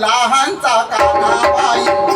लहानचा Kanha Bai.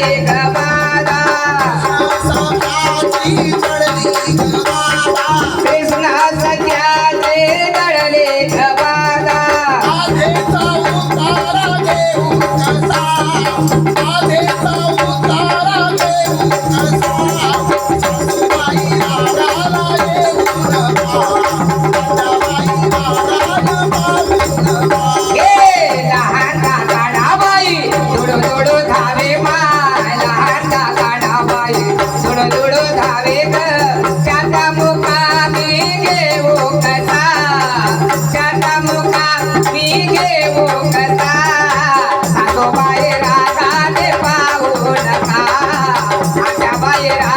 pegar. Yeah.